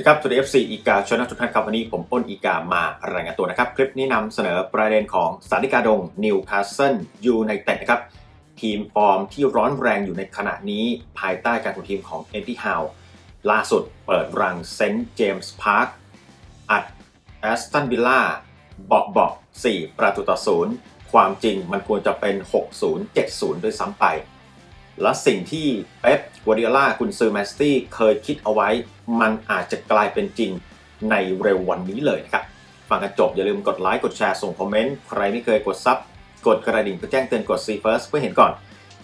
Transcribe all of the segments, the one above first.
สวัสดีครับ สวัสดี FC อีกาชนะทุกท่านครับวันนี้ผมอ้นอีกามารายงานตัวนะครับ คลิปนี้นำเสนอประเด็นของสาริกาดงนิวคาสเซิลยูไนเต็ดนะครับ ทีมฟอร์มที่ร้อนแรงอยู่ในขณะนี้ภายใต้การคุมทีมของเอ็ดดี้ฮาวล่าสุดเปิดรังเซนต์เจมส์พาร์คอัดแอสตันวิลล่าเบาะเบาะ4 ประตูต่อศูนย์ความจริงมันควรจะเป็น 60 70 ด้วยซ้ำไป และสิ่งที่เป๊ปกัวเดิโอลากุนซือแมสตี้เคยคิดเอาไว้ มันอาจจะกลายเป็นจริงในเร็ววันนี้เลยนะครับ ฟังกันจบอย่าลืมกดไลค์กดแชร์ส่งคอมเมนต์ ใครไม่เคยกดซับกดกระดิ่งเพื่อแจ้งเตือนกด See First เพื่อเห็นก่อน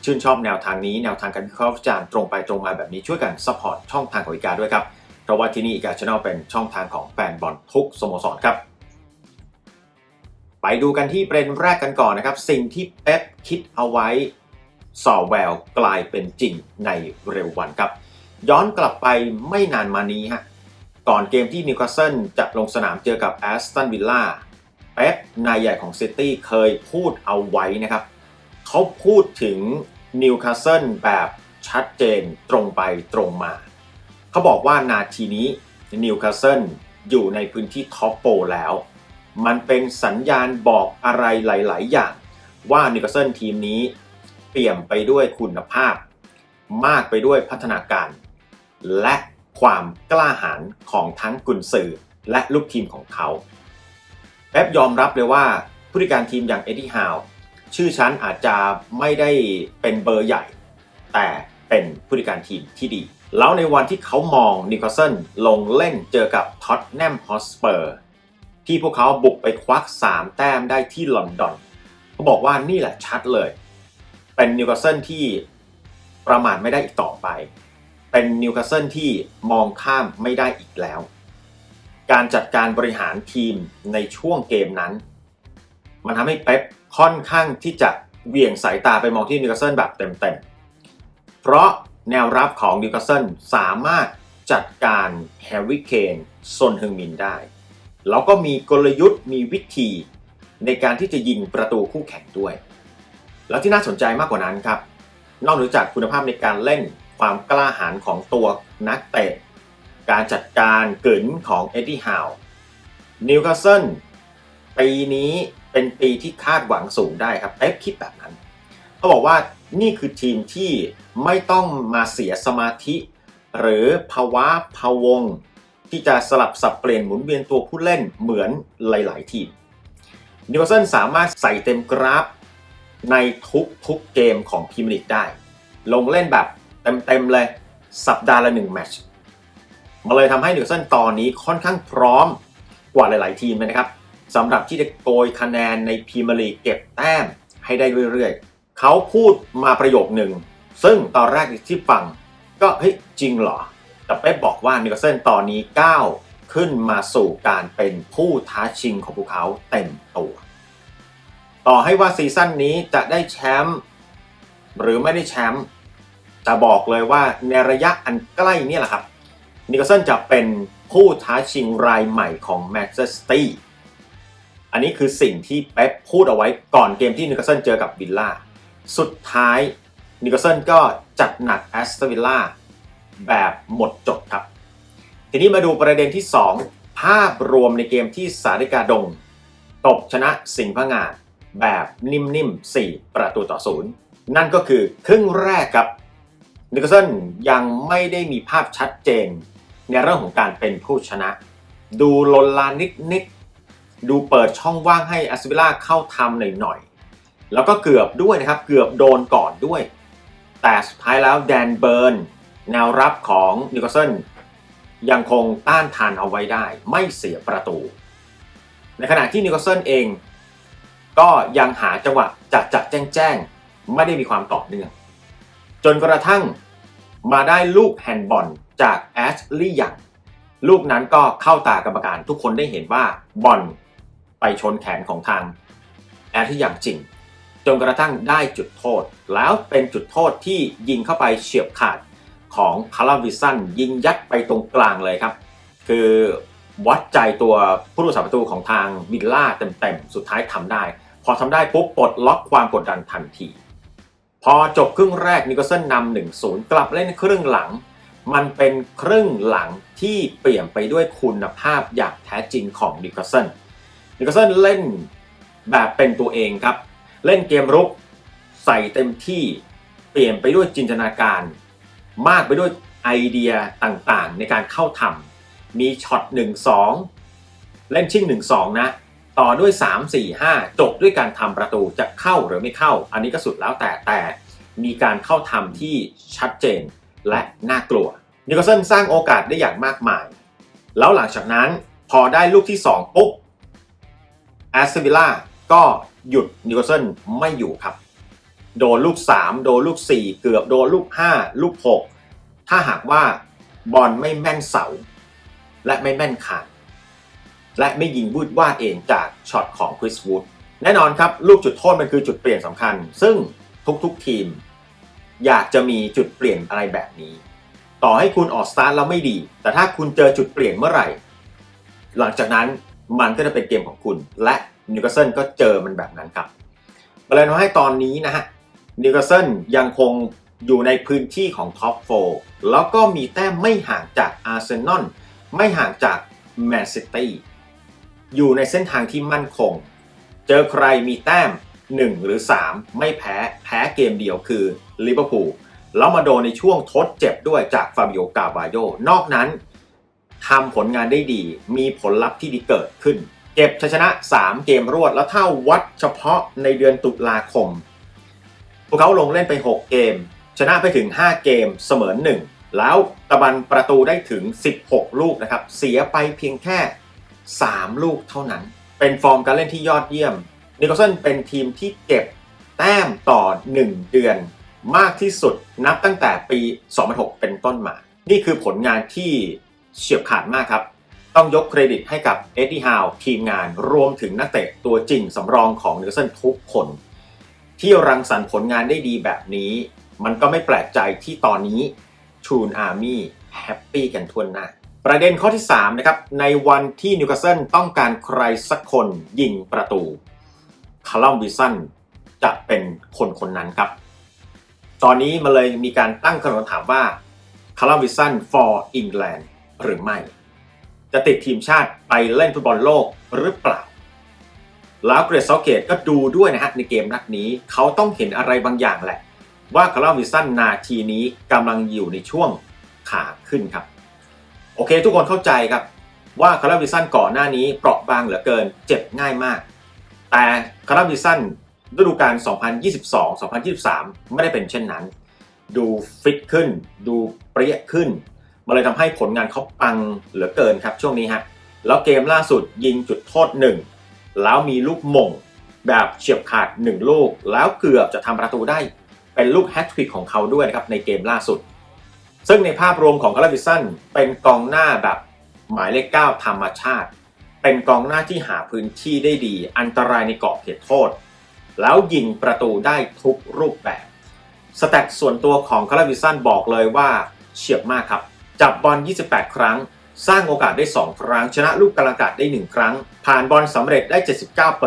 ชื่นชอบแนวทางนี้แนวทางการวิเคราะห์วิจารณ์ตรงไปตรงมาแบบนี้ช่วยกันซัพพอร์ตช่องทางของอีกาด้วยครับเพราะว่าที่นี่อีกาช n แนลเป็นช่องทางของแฟนบอลทุกสโมสรครับไปดูกันที่ประเด็นแรกกันก่อนนะครับ สิ่งที่เป๊ปคิดเอาไว้ส่อแววกลายเป็นจริงในเร็ววันครับ ย้อนกลับไปไม่นานมานี้ฮะก่อนเกมที่นิวคาสเซิลจะลงสนามเจอกับแอสตันวิลล่าเป๊ปนายใหญ่ของซิตี้เคยพูดเอาไว้นะครับ เขาพูดถึงนิวคาสเซิลแบบชัดเจนตรงไปตรงมา เขาบอกว่านาทีนี้นิวคาสเซิลอยู่ในพื้นที่ท็อปโปแล้ว มันเป็นสัญญาณบอกอะไรหลาย ๆ อย่าง ว่านิวคาสเซิลทีมนี้เปี่ยมไปด้วยคุณภาพ มากไปด้วยพัฒนาการ และความกล้าหาญของทั้งกุนซือและลูกทีมของเขาเป๊ปยอมรับเลยว่าผู้จัดการทีมอย่างเอ็ดดี้ฮาวชื่อชั้นอาจจะไม่ได้เป็นเบอร์ใหญ่ แต่เป็นผู้จัดการทีมที่ดี แล้วในวันที่เขามองนิวคาสเซิลลงเล่นเจอกับท็อตแนมฮอสเปอร์ที่พวกเขาบุกไปควัก 3 แต้มได้ที่ลอนดอนเขาบอกว่านี่แหละชัดเลย เป็นนิวคาสเซิลที่ประมาทไม่ได้อีกต่อไป เป็นนิวคาสเซิลที่มองข้ามไม่ได้อีกแล้ว การจัดการบริหารทีมในช่วงเกมนั้น มันทำให้เป๊ปค่อนข้างที่จะเหวี่ยงสายตาไปมองที่นิวคาสเซิลแบบเต็มๆ เพราะแนวรับของนิวคาสเซิลสามารถจัดการแฮร์รี่เคนซนฮึงมินได้ แล้วก็มีกลยุทธ์มีวิธีในการที่จะยิงประตูคู่แข่งด้วย แล้วที่น่าสนใจมากกว่านั้นครับ นอกเหนือจากคุณภาพในการเล่น ความกล้าหาญของตัวนักเตะ การจัดการกลืนของเอ็ดดี้ฮาวนิวคาสเซิลปีนี้เป็นปีที่คาดหวังสูงได้ครับเป๊ปคิดแบบนั้นเขาบอกว่านี่คือทีมที่ไม่ต้องมาเสียสมาธิ หรือภาวะพะวง ที่จะสลับสับเปลี่ยนหมุนเวียนตัวผู้เล่นเหมือนหลาย ๆ ทีมนิวคาสเซิลสามารถใส่เต็มกราฟในทุกทุกเกมของพรีเมียร์ลีกได้ ลงเล่นแบบ เต็มๆเลย สัปดาห์ละหนึ่งแมตช์มาเลยทำให้นิวสเซิลตอนนี้ค่อนข้างพร้อมกว่าหลาย ๆ ทีมนะครับสำหรับที่จะโกยคะแนนในพรีเมียร์ลีกเก็บแต้มให้ได้เรื่อย ๆ เขาพูดมาประโยคหนึ่ง ซึ่งตอนแรกที่ฟังก็เฮ้ยจริงเหรอ แต่เป๊ปบอกว่านิวสเซิลตอนนี้ก้าวขึ้นมาสู่การเป็นผู้ท้าชิงของพวกเขาเต็มตัว ต่อให้ว่าซีซั่นนี้จะได้แชมป์หรือไม่ได้แชมป์ จะบอกเลยว่าในระยะอันใกล้นี่แหละครับนิโคลสันจะเป็นผู้ท้าชิงรายใหม่ของแมนเชสเตอร์อันนี้คือสิ่งที่เป๊ปพูดเอาไว้ก่อนเกมที่นิโคลสันเจอกับวิลล่าสุดท้ายนิโคลสันก็จัดหนักแอสตันวิลล่าแบบหมดจดครับ ทีนี้มาดูประเด็นที่ 2 ภาพรวมในเกมที่สาริกาดงตบชนะสิงห์พงาแบบนิ่มๆ 4 ประตูต่อศูนย์นั่นก็คือครึ่งแรกครับ นิโคลสันยังไม่ได้มีภาพชัดเจน ในเรื่องของการเป็นผู้ชนะ ดูลนลานนิดๆ ดูเปิดช่องว่างให้อัสวิล่าเข้าทำหน่อยๆ แล้วก็เกือบด้วยนะครับ เกือบโดนก่อนด้วย แต่สุดท้ายแล้วแดนเบิร์นแนวรับของนิโคลสันยังคงต้านทานเอาไว้ได้ ไม่เสียประตู ในขณะที่นิโคลสันเอง ก็ยังหาจังหวะจัดจัดแจ้งแจ้งไม่ได้มีความต่อเนื่อง จนกระทั่งมาได้ลูกแฮนด์บอลจากแอชลีย์ยังลูกนั้นก็เข้าตากรรมการทุกคนได้เห็นว่าบอลไปชนแขนของทางแอชลีย์ยังจริง จนกระทั่งได้จุดโทษ แล้วเป็นจุดโทษที่ยิงเข้าไปเฉียบขาดของคาราวิสันยิงยัดไปตรงกลางเลยครับ คือวัดใจตัวผู้รักษาประตูของทางวิลล่าเต็มๆ สุดท้ายทำได้ พอทำได้ปุ๊บปลดล็อกความกดดันทันที พอจบครึ่งแรกนิโคลสันนำ1-0กลับเล่นครึ่งหลัง มันเป็นครึ่งหลังที่เปลี่ยนไปด้วยคุณภาพอย่างแท้จริงของนิโคลสันนิโคลสันเล่นแบบเป็นตัวเองครับ เล่นเกมรุกใส่เต็มที่เปลี่ยนไปด้วยจินตนาการ มากไปด้วยไอเดียต่างๆ ในการเข้าทำมีช็อต1-2 เล่นชิ่ง 1-2 นะ ต่อด้วย 3-4-5 จบด้วยการทำประตูจะเข้าหรือไม่เข้า อันนี้ก็สุดแล้วแต่แต่มีการเข้าทำที่ชัดเจนและน่ากลัวนิโคลสันสร้างโอกาสได้อย่างมากมาย แล้วหลังจากนั้นพอได้ลูกที่ 2 ปุ๊บแอสเซวิล่าก็หยุดนิโคลสันไม่อยู่ครับ โดนลูก 3 โดนลูก 4 เกือบโดนลูก 5 ลูก 6 ถ้าหากว่าบอลไม่แม่นเสา และไม่แม่นคาน และไม่ยิงวูดวาดเองจากช็อตของคริสวูดแน่นอนครับ ลูกจุดโทษมันคือจุดเปลี่ยนสำคัญ ซึ่งทุกๆทีม อยากจะมีจุดเปลี่ยนอะไรแบบนี้ ต่อให้คุณออกสตาร์ทแล้วไม่ดี แต่ถ้าคุณเจอจุดเปลี่ยนเมื่อไหร่ หลังจากนั้นมันก็จะเป็นเกมของคุณ และนิวคาสเซิลก็เจอมันแบบนั้นครับประเด็นว่าให้ตอนนี้นะฮะนิวคาสเซิลยังคงอยู่ในพื้นที่ของท็อป4แล้วก็มีแต้มไม่ห่างจากอาร์เซนอลไม่ห่างจากแมนซิตี้ อยู่ในเส้นทางที่มั่นคง เจอใครมีแต้ม 1 หรือ 3 ไม่แพ้แพ้เกมเดียวคือลิเวอร์พูลแล้วมาโดนในช่วงทดเจ็บด้วยจากฟาบิโอกาบาโยนอกนั้นทำผลงานได้ดีมีผลลัพธ์ที่ดีเกิดขึ้น เก็บชัยชนะ 3 เกมรวดแล้วถ้าวัดเฉพาะในเดือนตุลาคม พวกเขาลงเล่นไป 6 เกม ชนะไปถึง 5 เกมเสมอ 1 แล้วตะบันประตูได้ถึง 16 ลูกนะครับ เสียไปเพียงแค่ 3 ลูกเท่านั้น เป็นฟอร์มการเล่นที่ยอดเยี่ยมนิโคลสันเป็นทีมที่เก็บแต้มต่อ 1 เดือน มากที่สุดนับตั้งแต่ปี 2006 เป็นต้นมา นี่คือผลงานที่เฉียบขาดมากครับ ต้องยกเครดิตให้กับเอ็ดดี้ฮาวทีมงานรวมถึงนักเตะตัวจริงสำรองของนิโคลสันทุกคน ที่รังสรรค์ผลงานได้ดีแบบนี้ มันก็ไม่แปลกใจที่ตอนนี้ชูนอาร์มี่แฮปปี้กันทั่วหน้า ประเด็นข้อที่3นะครับในวันที่นิวคาสเซิลต้องการใครสักคนยิงประตูคาร์ลวิสันจะเป็นคนคนนั้นครับ ตอนนี้มาเลยมีการตั้งคำถามว่าคาร์ลวิสัน for England หรือไม่ จะติดทีมชาติไปเล่นฟุตบอลโลกหรือเปล่า แล้วเกรซเซาเกตก็ดูด้วยนะฮะในเกมนัดนี้เขาต้องเห็นอะไรบางอย่างแหละ ว่าคาร์ลวิสันนาทีนี้กำลังอยู่ในช่วงขาขึ้นครับ โอเค ทุกคนเข้าใจครับว่าคาร์ลวิสันก่อนหน้านี้เปราะบางเหลือเกินเจ็บง่ายมาก แต่คาร์ลวิสันฤดูกาล 2022-2023 ไม่ได้เป็นเช่นนั้น ดูฟิตขึ้น ดูเปรี้ยขึ้นมันเลยทำให้ผลงานเขาปังเหลือเกินครับช่วงนี้ฮะแล้วเกมล่าสุดยิงจุดโทษหนึ่งแล้วมีลูกม่งแบบเฉียบขาด1ลูก แล้วเกือบจะทำประตูได้เป็นลูกแฮตทริกของเขาด้วยนะครับในเกมล่าสุด ซึ่งในภาพรวมของคาร์ลวิสันเป็นกองหน้าแบบหมายเลข 9 ธรรมชาติ เป็นกองหน้าที่หาพื้นที่ได้ดี อันตรายในกรอบเขตโทษ แล้วยิงประตูได้ทุกรูปแบบสแตทส่วนตัวของคาร์ลวิสันบอกเลยว่าเฉียบมากครับ จับบอล 28 ครั้ง สร้างโอกาสได้ 2 ครั้ง ชนะลูกกลางอากาศได้ 1 ครั้ง ผ่านบอลสำเร็จได้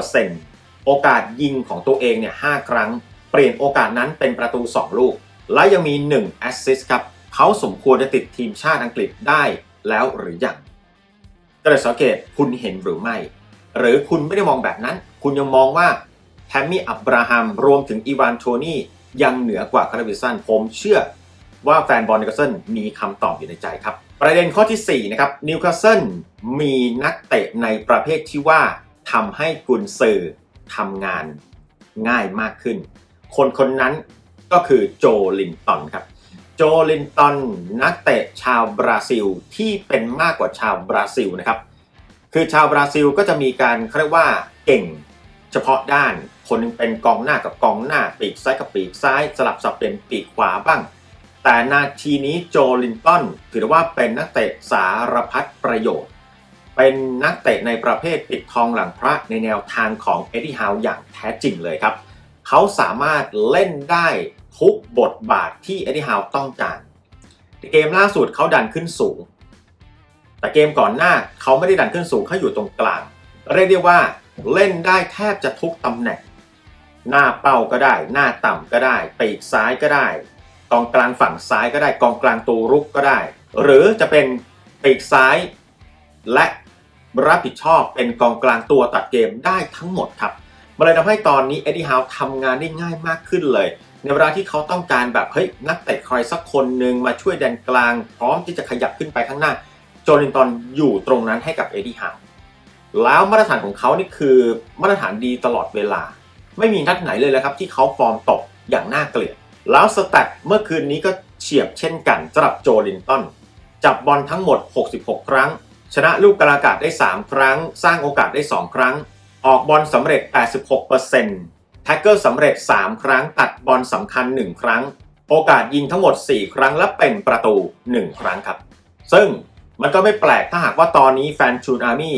79%โอกาสยิงของตัวเองเนี่ย 5 ครั้ง เปลี่ยนโอกาสนั้นเป็นประตู 2 ลูก และยังมี 1 แอสซิสต์ครับ เขาสมควรจะติดทีมชาติอังกฤษได้แล้วหรือยังกระสังเกตคุณเห็นหรือไม่ หรือคุณไม่ได้มองแบบนั้น คุณยังมองว่าแทมมี่อับราฮัมรวมถึงอีวานโทนี่ยังเหนือกว่าคาร์ลวิสันผมเชื่อว่าแฟนบอลนิวคาสเซิลมีคำตอบอยู่ในใจครับ ประเด็นข้อที่ 4 นะครับนิวคาสเซิลมีนักเตะในประเภทที่ว่าทำให้กุนซือทำงานง่ายมากขึ้น คนคนนั้นก็คือโจลินตันครับ โจลินตันนักเตะชาวบราซิลที่เป็นมากกว่าชาวบราซิลนะครับ คือชาวบราซิลก็จะมีการเรียกว่าเก่งเฉพาะด้าน คนหนึงเป็นกองหน้ากับกองหน้าปีกซ้ายกับปีกซ้ายสลับสับเป็นปีกขวาบ้าง แต่นาทีนี้โจลินตันถือว่าเป็นนักเตะสารพัดประโยชน์ เป็นนักเตะในประเภทปิดทองหลังพระในแนวทางของเอ็ดดี้ฮาวอย่างแท้จริงเลยครับ เขาสามารถเล่นได้ ทุกบทบาทที่เอ็ดดี้ฮาวต้องการเกมล่าสุดเขาดันขึ้นสูง แต่เกมก่อนหน้าเขาไม่ได้ดันขึ้นสูงเขาอยู่ตรงกลาง เรียกได้ว่าเล่นได้แทบจะทุกตำแหน่ง หน้าเป้าก็ได้ หน้าต่ำก็ได้ปีกซ้ายก็ได้ กองกลางฝั่งซ้ายก็ได้ กองกลางตัวรุกก็ได้ หรือจะเป็นปีกซ้าย และรับผิดชอบเป็นกองกลางตัวตัดเกมได้ทั้งหมดครับมันเลยทำให้ตอนนี้เอ็ดดี้ฮาวทำงานได้ง่ายมากขึ้นเลย ในเวลาที่เขาต้องการแบบเฮ้ยนักเตะใครสักคนหนึ่งมาช่วยแดนกลาง พร้อมที่จะขยับขึ้นไปข้างหน้า โจลินตันอยู่ตรงนั้นให้กับเอ็ดดี้ฮาวแล้วมาตรฐานของเขานี่คือมาตรฐานดีตลอดเวลา ไม่มีนัดไหนเลยนะครับ ที่เขาฟอร์มตกอย่างน่าเกลียด แล้วสแตทเมื่อคืนนี้ก็เฉียบเช่นกันสำหรับโจลินตันจับบอลทั้งหมด 66 ครั้ง ชนะลูกกระอากาศได้ 3 ครั้ง สร้างโอกาสได้ 2 ครั้ง ออกบอลสำเร็จ 86%แท็กเกอร์สำเร็จ 3 ครั้งตัดบอลสำคัญ 1 ครั้ง โอกาสยิงทั้งหมด 4 ครั้งและเป็นประตู 1 ครั้งครับ ซึ่งมันก็ไม่แปลกถ้าหากว่าตอนนี้แฟนชูนอาร์มี่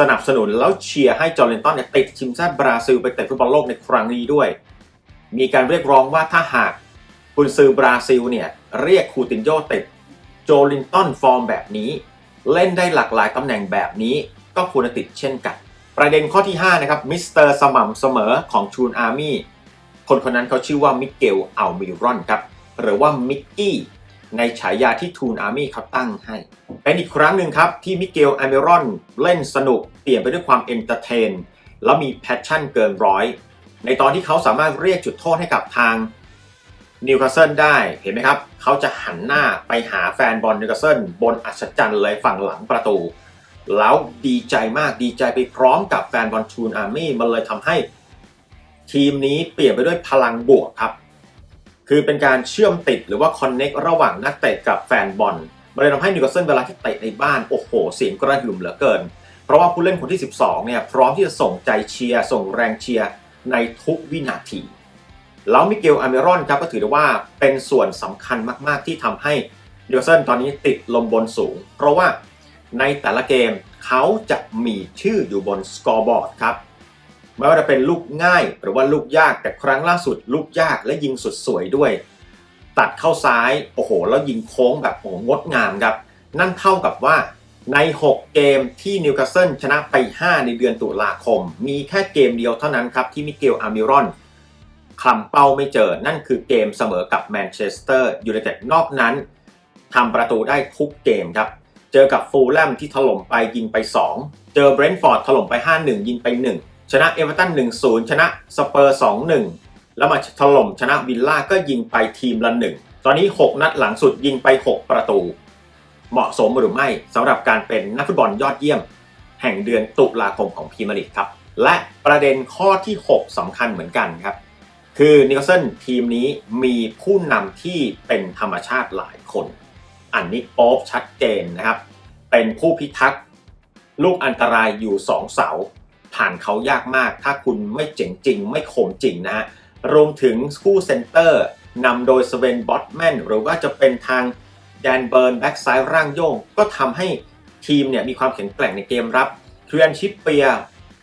สนับสนุนแล้วเชียร์ให้จอร์เลนตันเนี่ยติดทีมชาติบราซิลไปเตะฟุตบอลโลกในครั้งนี้ด้วย มีการเรียกร้องว่าถ้าหากกุนซือบราซิลเนี่ยเรียกคูตินโยติดโจลินตันฟอร์มแบบนี้ เล่นได้หลากหลายตำแหน่งแบบนี้ก็ควรติดเช่นกัน ประเด็นข้อที่ 5 นะครับมิสเตอร์สม่ำเสมอของชูนอาร์มี่คนคนนั้นเขาชื่อว่ามิเกลอัลมิรอนครับ หรือว่ามิกกี้ในฉายาที่ทูนอาร์มี่เขาตั้งให้ เป็นอีกครั้งหนึ่งครับ ที่มิเกลอัลมิรอนเล่นสนุก เปลี่ยนไปด้วยความเอนเตอร์เทน แล้วมีแพชชั่นเกินร้อย ในตอนที่เขาสามารถเรียกจุดโทษให้กับทางนิวคาสเซิลได้เห็นไหมครับ เขาจะหันหน้าไปหาแฟนบอลนิวคาสเซิลบนอัศจรรย์เลยฝั่งหลังประตู แล้วดีใจมากดีใจไปพร้อมกับแฟนบอลทูนอาร์มี่มันเลยทำให้ทีมนี้เปลี่ยนไปด้วยพลังบวกครับ คือเป็นการเชื่อมติดหรือว่าคอนเน็กระหว่างนักเตะกับแฟนบอลมันเลยทำให้นิวคาสเซิลเวลาที่เตะในบ้าน โอ้โห เสียงกระหึ่มเหลือเกิน เพราะว่าผู้เล่นคนที่ 12 เนี่ย พร้อมที่จะส่งใจเชียร์ ส่งแรงเชียร์ในทุกวินาที แล้วมิเกลอาเมรอนครับก็ถือได้ว่าเป็นส่วนสำคัญมาก ๆ ที่ทำให้นิวคาสเซิลตอนนี้ติดลมบนสูง เพราะว่า ในแต่ละเกมเขาจะมีชื่ออยู่บนสกอร์บอร์ดครับไม่ว่าจะเป็นลูกง่ายหรือว่าลูกยากแต่ครั้งล่าสุด ลูกยากและยิงสุดสวยด้วย ตัดเข้าซ้ายโอ้โห แล้วยิงโค้งแบบโอ้งดงามครับ นั่นเท่ากับว่าใน 6 เกมที่นิวคาสเซิลชนะไป 5 ในเดือนตุลาคม มีแค่เกมเดียวเท่านั้นครับที่มิเกลอามิรอนคลำเป้าไม่เจอ นั่นคือเกมเสมอกับแมนเชสเตอร์ยูไนเต็ดนอกนั้นทำประตูได้ทุกเกมครับ เจอกับฟูลแลมที่ถล่มไปยิงไป 2 เจอเบรนท์ฟอร์ดถล่มไป 5-1 ยิงไป 1 ชนะเอเวอร์ตัน 1-0 ชนะสเปอร์ 2-1 แล้วมาถล่มชนะวิลล่าก็ยิงไปทีมละ 1 ตอนนี้ 6 นัดหลังสุดยิงไป 6 ประตู เหมาะสมหรือไม่สำหรับการเป็นนักฟุตบอลยอดเยี่ยม แห่งเดือนตุลาคมของพรีเมียร์ลีกครับ และประเด็นข้อที่ 6สำคัญเหมือนกันครับคือนิวคสเซิลทีมนี้มีผู้นำที่เป็นธรรมชาติหลายคน อันนี้โป๊บชัดเจนนะครับ เป็นผู้พิทักษ์ลูกอันตรายอยู่2เสา ผ่านเขายากมาก ถ้าคุณไม่เจ๋งจริง ไม่คมจริงนะฮะรวมถึงคู่เซนเตอร์นำโดยสเวนบอตแมนหรือว่าจะเป็นทางแดนเบิร์นแบ็กซ้ายร่างโยง ก็ทำให้ทีมเนี่ยมีความแข็งแกร่งในเกมรับเทรียนชิปเปีย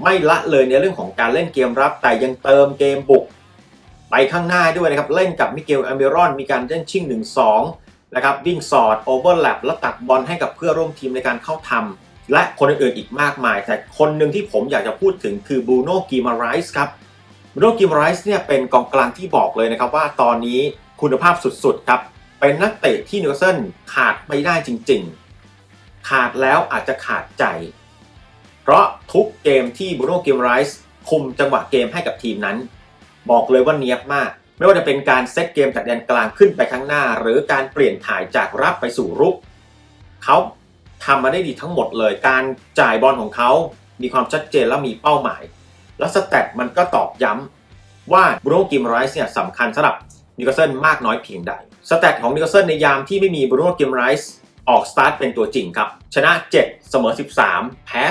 ไม่ละเลยในเรื่องของการเล่นเกมรับ แต่ยังเติมเกมบุก ไปข้างหน้าด้วยนะครับ เล่นกับมิเกลอเมรอน มีการเล่นชิ่ง1-2 นะครับวิ่งสอดโอเวอร์แลปแล้วตักบอลให้กับเพื่อร่วมทีมในการเข้าทำและคนอื่นๆอีกมากมาย แต่คนหนึ่งที่ผมอยากจะพูดถึงคือบูโน่กิมาไรส์ครับบูโน่กิมาไรส์เนี่ยเป็นกองกลางที่บอกเลยนะครับว่าตอนนี้คุณภาพสุดๆครับเป็นนักเตะที่นิวคาสเซิลขาดไม่ได้จริง ๆ ขาดแล้วอาจจะขาดใจ เพราะทุกเกมที่บูโน่กิมาไรส์คุมจังหวะเกมให้กับทีมนั้น บอกเลยว่าเนียบมาก ไม่ว่าจะเป็นการเซตเกมจากแดนกลางขึ้นไปข้างหน้า หรือการเปลี่ยนถ่ายจากรับไปสู่รุกเขาทำมาได้ดีทั้งหมดเลย การจ่ายบอลของเขามีความชัดเจนและมีเป้าหมาย แล้วสแตทมันก็ตอกย้ำว่าบรูโน่กิมไรส์เนี่ยสำคัญสำหรับนิวคาสเซิลมากน้อยเพียงใด สแตทของนิวคาสเซิลในยามที่ไม่มีบรูโน่กิมไรส์ออกสตาร์ทเป็นตัวจริงครับ ชนะ 7 เสมอ 13 แพ้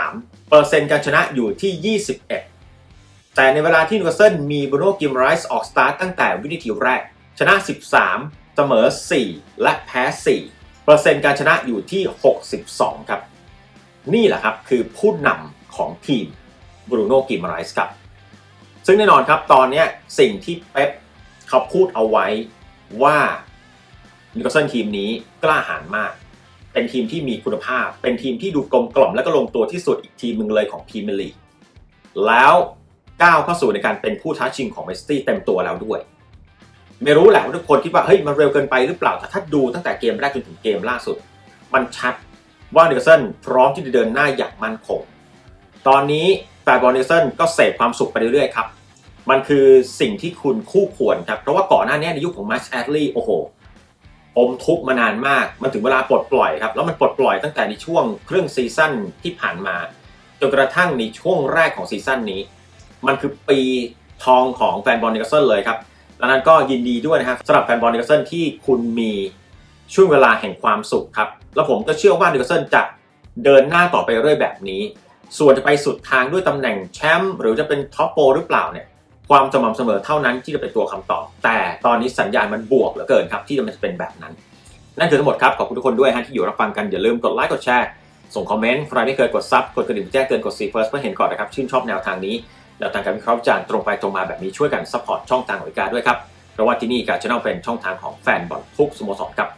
13 เปอร์เซ็นต์การชนะอยู่ที่ 21 แต่ในเวลาที่นิวคาสเซิลมีบรูโน่กิมไรส์ออกสตาร์ทตั้งแต่วินาทีแรก ชนะ 13 เสมอ 4 และแพ้ 4 เปอร์เซ็นต์การชนะอยู่ที่ 62 ครับ นี่แหละครับคือผู้นำของทีมบรูโน่กิมไรส์ครับ ซึ่งแน่นอนครับตอนนี้สิ่งที่เป๊ปเขาพูดเอาไว้ว่านิวคาสเซิลทีมนี้กล้าหาญมาก เป็นทีมที่มีคุณภาพ เป็นทีมที่ดูกลมกล่อมและก็ลงตัวที่สุดอีกทีมหนึ่งเลยของพรีเมียร์ลีกแล้ว ก้าวเข้าสู่ในการเป็นผู้ท้าชิงของเมสตี้เต็มตัวแล้วด้วย ไม่รู้แหละว่าทุกคนคิดว่าเฮ้ยมันเร็วเกินไปหรือเปล่าแต่ถ้าดูตั้งแต่เกมแรกจนถึงเกมล่าสุด มันชัดว่านิวคาสเซิลพร้อมที่จะเดินหน้าอย่างมั่นคง ตอนนี้แฟนบอลนิวคาสเซิลก็เสพความสุขไปเรื่อยๆครับ มันคือสิ่งที่คุณคู่ควรครับ เพราะว่าก่อนหน้านี้ในยุคของมาร์ชแอดลีย์โอ้โหอมทุกมานานมาก มันถึงเวลาปลดปล่อยครับ แล้วมันปลดปล่อยตั้งแต่ในช่วงครึ่งซีซั่นที่ผ่านมา จนกระทั่งในช่วงแรกของซีซั่นนี้ มันคือปีทองของแฟนบอลนิวคาสเซิลเลยครับดังนั้นก็ยินดีด้วยนะครับสำหรับแฟนบอลนิวคาสเซิลที่คุณมีช่วงเวลาแห่งความสุขครับ แล้วผมก็เชื่อว่านิวคาสเซิลจะเดินหน้าต่อไปเรื่อยแบบนี้ ส่วนจะไปสุดทางด้วยตำแหน่งแชมป์หรือจะเป็นท็อปโปรหรือเปล่าเนี่ยความสม่ำเสมอเท่านั้นที่จะเป็นตัวคำตอบ แต่ตอนนี้สัญญาณมันบวกเหลือเกินครับที่มันจะเป็นแบบนั้น นั่นคือทั้งหมดครับ ขอบคุณทุกคนด้วยฮะที่อยู่รับฟังกัน อย่าลืมกดไลค์กดแชร์ส่งคอมเมนต์ใครไม่เคยกดซับกดกระดิ่งแจ้งเตือนกดซีเฟิร์สเพื่อเห็นก่อนนะครับ ชื่นชอบแนวทางนี้ แนวทางการวิเคราะห์วิจารณ์ตรงไปตรงมาแบบนี้ช่วยกันซัพพอร์ตช่องทางบริกาด้วยครับ เพราะว่าที่นี่การช n แนลเป็นช่องทางของแฟนบอลทุกสโมสรครับ